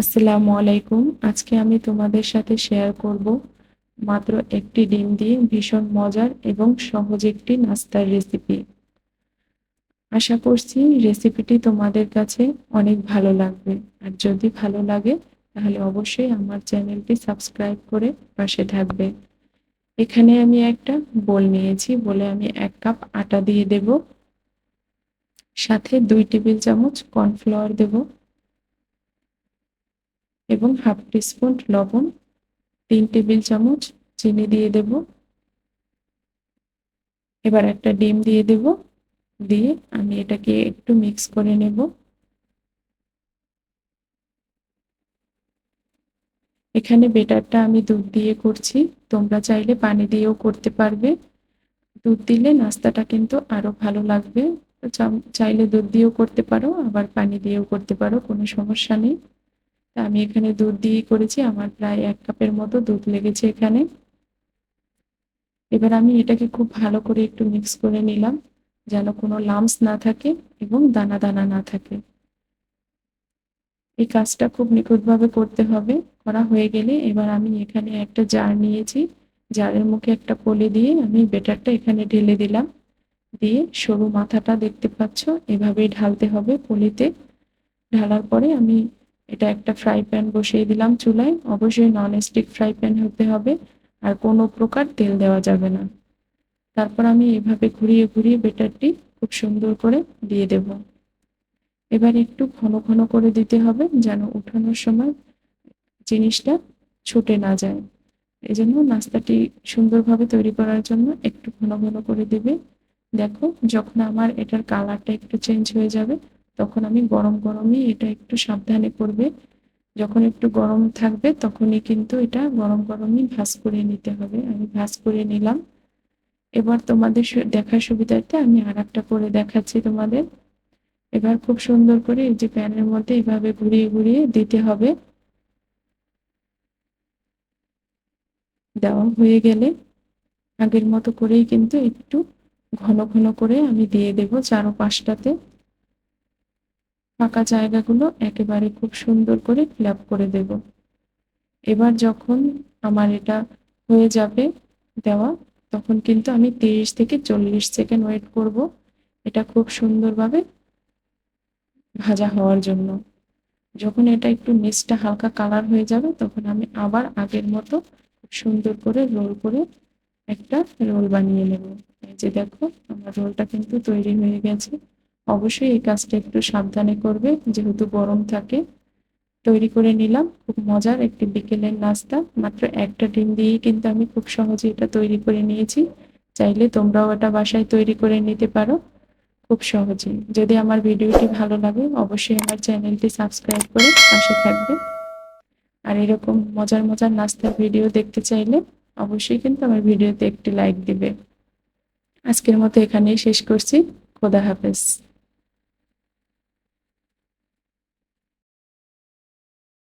আসসালামু আলাইকুম। আজকে আমি তোমাদের সাথে শেয়ার করব মাত্র একটি ডিম দিয়ে ভীষণ মজার এবং সহজ একটি নাস্তার রেসিপি আশা করছি রেসিপিটি তোমাদের কাছে অনেক ভালো লাগবে। আর যদি ভালো লাগে, তাহলে অবশ্যই আমার চ্যানেলটি সাবস্ক্রাইব করে পাশে থাকবে। এখানে আমি একটা বোল নিয়েছি। বলে আমি এক কাপ আটা দিয়ে দেব। সাথে দুই টেবিল চামচ কর্নফ্লাওয়ার দেবো। এবং হাফ টিস্পুন লবণ, তিন টেবিল চামচ চিনি দিয়ে দেব। এবার একটা ডিম দিয়ে দেব। দিয়ে আমি এটাকে একটু মিক্স করে নেব। এখানে বেটারটা আমি দুধ দিয়ে করছি। তোমরা চাইলে পানি দিয়েও করতে পারবে। দুধ দিলে নাস্তাটা কিন্তু আরও ভালো লাগবে। চাইলে দুধ দিয়েও করতে পারো, আবার পানি দিয়েও করতে পারো, কোনো সমস্যা নেই। আমি এখানে দুধ দিয়ে করেছি, আমার প্রায় এক কাপের মতো দুধ লেগেছে এখানে। এবার আমি এটাকে খুব ভালো করে একটু মিক্স করে নিলাম, যেন কোনো লামস না থাকে এবং দানা দানা না থাকে। এই কাজটা খুব নিখুঁতভাবে করতে হবে, করা হয়ে গেলে এবার আমি এখানে একটা জার নিয়েছি। জারের মুখে একটা পলি দিয়ে আমি বেটারটা এখানে ঢেলে দিলাম। দিয়ে সরু মাথাটা দেখতে পাচ্ছ, এভাবেই ঢালতে হবে পলিতে ঢালার পরে আমি এটা একটা ফ্রাই প্যান বসিয়ে দিলাম চুলায়। অবশ্যই নন স্টিক ফ্রাই প্যান হতে হবে, আর কোনো প্রকার তেল দেওয়া যাবে না। তারপর আমি এভাবে ঘুরিয়ে ঘুরিয়ে বেটারটি খুব সুন্দর করে দিয়ে দেব। এবার একটু ঘন ঘন করে দিতে হবে যেন উঠানোর সময় জিনিসটা ছুটে না যায়। এজন্য নাস্তাটি সুন্দরভাবে তৈরি করার জন্য একটু ঘন ঘন করে দিবে। দেখো, যখন আমার এটার কালারটা একটু চেঞ্জ হয়ে যাবে তখন আমি গরম গরমই এটা একটু সাবধানে করবে। যখন একটু গরম থাকবে তখনই কিন্তু এটা গরম গরমই ভাজ করে নিতে হবে। আমি ভাজ করে নিলাম। এবার তোমাদের দেখার সুবিধার্থে আমি আর একটা করে দেখাচ্ছি তোমাদের। এবার খুব সুন্দর করে এই যে প্যানের মধ্যে এভাবে ঘুরিয়ে ঘুরিয়ে দিতে হবে। দেওয়া হয়ে গেলে আগের মতো করেই কিন্তু একটু ঘন ঘন করে আমি দিয়ে দেব চারো পাঁচটাতে ফাঁকা জায়গাগুলো একেবারে খুব সুন্দর করে ফিল করে দেব। এবার যখন আমার এটা হয়ে যাবে দেওয়া, তখন কিন্তু আমি তিরিশ থেকে চল্লিশ সেকেন্ড ওয়েট করব। এটা খুব সুন্দরভাবে ভাজা হওয়ার জন্য। যখন এটা একটু মিক্সটা হালকা কালার হয়ে যাবে, তখন আমি আবার আগের মতো খুব সুন্দর করে রোল করে একটা রোল বানিয়ে নেব। এই যে দেখো, আমার রোলটা কিন্তু তৈরি হয়ে গেছে। অবশ্যই এই কাজটা একটু সাবধানে করবে। যেহেতু গরম থাকে, তৈরি করে নিলাম। খুব মজার একটি বিকেলের নাস্তা। মাত্র একটা ডিম দিয়েই কিন্তু আমি খুব সহজে এটা তৈরি করে নিয়েছি। চাইলে তোমরাও এটা বাসায় তৈরি করে নিতে পারো। খুব সহজেই। যদি আমার ভিডিওটি ভালো লাগে, অবশ্যই আমার চ্যানেলটি সাবস্ক্রাইব করে পাশে থাকবে। আর এরকম মজার মজার নাস্তার ভিডিও দেখতে চাইলে অবশ্যই কিন্তু আমার ভিডিওতে একটি লাইক দিবে। আজকের মতো এখানেই শেষ করছি। খোদা হাফেজ।